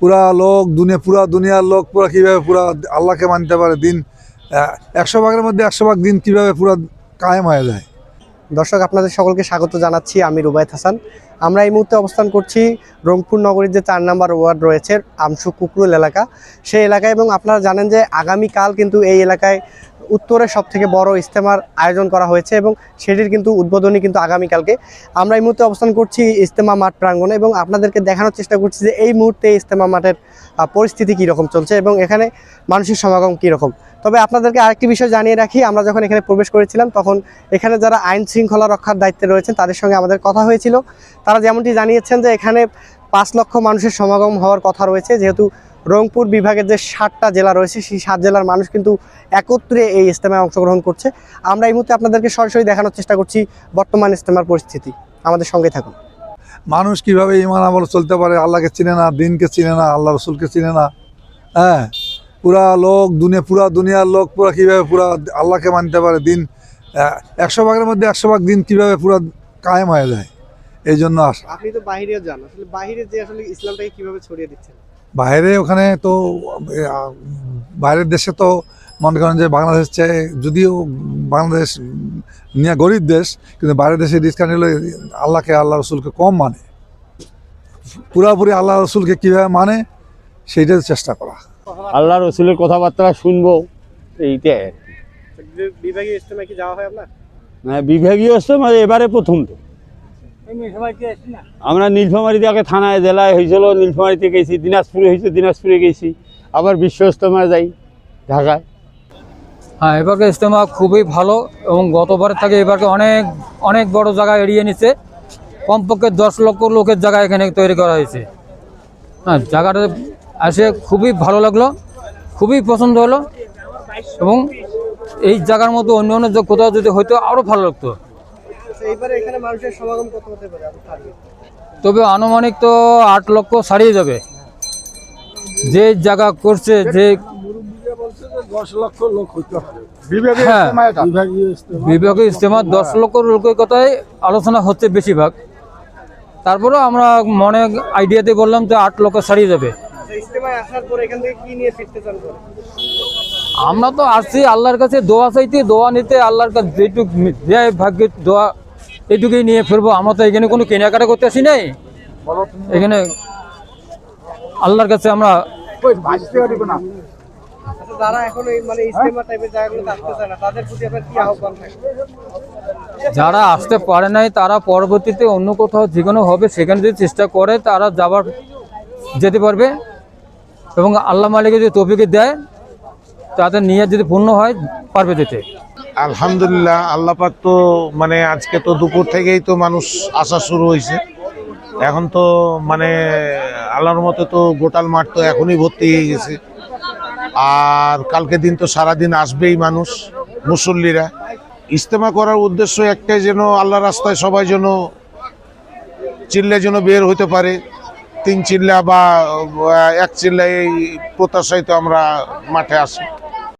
পুরা লোক, দুনিয়া, পুরা দুনিয়ার লোক, পুরা কীভাবে পুরা আল্লাহকে মানতে পারে দিন একশো ভাগের মধ্যে একশো ভাগ দিন কীভাবে পুরা কায়েম হয়ে যায়? দর্শক, আপনাদের সকলকে স্বাগত জানাচ্ছি, আমি রুবায়ত হাসান। আমরা এই মুহূর্তে অবস্থান করছি রংপুর নগরীর যে চার নাম্বার ওয়ার্ড রয়েছে আমসু কুকরুল এলাকা। সেই এলাকায় এবং আপনারা জানেন যে আগামীকাল কিন্তু এই এলাকায় উত্তরের সব থেকে বড় ইস্তেমার আয়োজন করা হয়েছে এবং সেটির কিন্তু উদ্বোধনী কিন্তু আগামীকালকে। আমরা এই মুহূর্তে অবস্থান করছি ইস্তেমা মাঠ প্রাঙ্গণে এবং আপনাদেরকে দেখানোর চেষ্টা করছি যে এই মুহূর্তে ইস্তেমা মাঠের পরিস্থিতি কীরকম চলছে এবং এখানে মানুষের সমাগম কীরকম। তবে আপনাদেরকে আরেকটি বিষয় জানিয়ে রাখি, আমরা যখন এখানে প্রবেশ করেছিলাম তখন এখানে যারা আইন শৃঙ্খলা রক্ষার দায়িত্বে রয়েছেন তাদের সঙ্গে আমাদের কথা হয়েছিল। তারা যেমনটি জানিয়েছেন যে এখানে পাঁচ লক্ষ মানুষের সমাগম হওয়ার কথা রয়েছে, যেহেতু রংপুর বিভাগের যে সাতটা জেলা রয়েছে সেই সাত জেলার মানুষ কিন্তু একত্রে এই ইজতেমায় অংশগ্রহণ করছে। আমরা এই মুহূর্তে আপনাদেরকে সরাসরি দেখানোর চেষ্টা করছি বর্তমান ইজতেমার পরিস্থিতি। আমাদের সঙ্গে থাকুন। মানুষ কীভাবে ইমান আমল চলতে পারে আল্লাহকে চিনে না দিনকে চিনে না আল্লাহ রসুলকে চিনে না? হ্যাঁ পুরা লোক দুনিয়া পুরা দুনিয়ার লোক পুরা কীভাবে পুরা আল্লাহকে মানতে পারে? দিন একশো ভাগের মধ্যে একশো ভাগ দিন কীভাবে পুরা কায়েম হয়ে যায়? এই জন্য আসা আপনি তো যান। আসলে বাহিরে যে আসলে ইসলামটাকে কীভাবে ছড়িয়ে দিচ্ছেন? বাইরে ওখানে তো বাইরের দেশে তো মনে করেন যে বাংলাদেশ চেয়ে যদিও বাংলাদেশ নিয়ে গরিব দেশ কিন্তু বাইরের দেশে ডিসকাউন্ট হলে আল্লাহকে আল্লাহ রসুলকে কম মানে। পুরাপুরি আল্লাহ রসুলকে কীভাবে মানে সেইটার চেষ্টা করা। আল্লাহ রসুলের কথাবার্তা শুনব এইটাই আর কি। বিভাগীয় ইজতেমায় কি যাওয়া হয় আপনার? মানে বিভাগীয় ইস্তেমা এবারে প্রথম তো। আমরা নীলফামারিতে আগে থানায় জেলায় হয়েছিল, নীলফামারিতে গেছি, দিনাজপুরে হয়েছে, দিনাজপুরে গেছি। আবার বিশ্ব ইস্তেমায় যাই ঢাকায়। হ্যাঁ এবারকে ইজতেমা খুবই ভালো এবং গতবারের থেকে এবারকে অনেক অনেক বড় জায়গা এড়িয়ে নিচ্ছে কমপক্ষে দশ লক্ষ লোকের জায়গা এখানে তৈরি করা হয়েছে। হ্যাঁ জায়গাটা এসে খুবই ভালো লাগল, খুবই পছন্দ হলো এবং এই জায়গার মতো অন্য অন্য কোথাও যদি হইতো আরও ভালো লাগতো। এইবারে এখানে মানুষের সমাগম কত হতে পারে? তবে আনুমানিক তো আট লক্ষ ছাড়িয়ে যাবে। যে জায়গা করছে যে হ্যাঁ। বিভাগীয় ইজতেমা। দশ লক্ষ লোকের কথাই আলোচনা হচ্ছে বেশিরভাগ। তারপরেও আমরা মনে আইডিয়াতে বললাম যে আট লক্ষ ছাড়িয়ে যাবে। করে আমরা তো আসছি আল্লাহর কাছে দোয়া চাইতে দোয়া নিতে আল্লাহর কাছে যেটুক দেয় ভাগ্যের দোয়া এইটুকুই নিয়ে ফিরবো। আমরা তো এখানে কোনো কেনাকাটা করতে আসি নাই। এখানে আল্লাহর কাছে আমরা আচ্ছা যারা এখন এই মানে যারা আসতে পারে নাই তারা পরবর্তীতে অন্য কোথাও যেখানে হবে সেখানে যদি চেষ্টা করে তারা যাবার যেতে পারবে। এবং আল্লাহ মালিকে যদি তফিকে দেয় তাদের নিয়ে যদি পূর্ণ হয় পারবে যেতে। আলহামদুলিল্লাহ, আল্লাহ পাক তো মানে আজকে তো দুপুর থেকেই তো মানুষ আসা শুরু হয়েছে এখন তো মানে আল্লাহর মতে তো গোটাল মাঠ তো এখনই ভর্তি হয়ে গেছে। আর কালকে দিন তো সারাদিন আসবেই মানুষ, মুসল্লিরা। ইজতেমা করার উদ্দেশ্য একটাই যেন আল্লাহ রাস্তায় সবাই যেন চিল্লে যেন বের হতে পারে। তিন চিল্লা বা এক চিল্লা এই প্রত্যাশায় তো আমরা মাঠে আসি।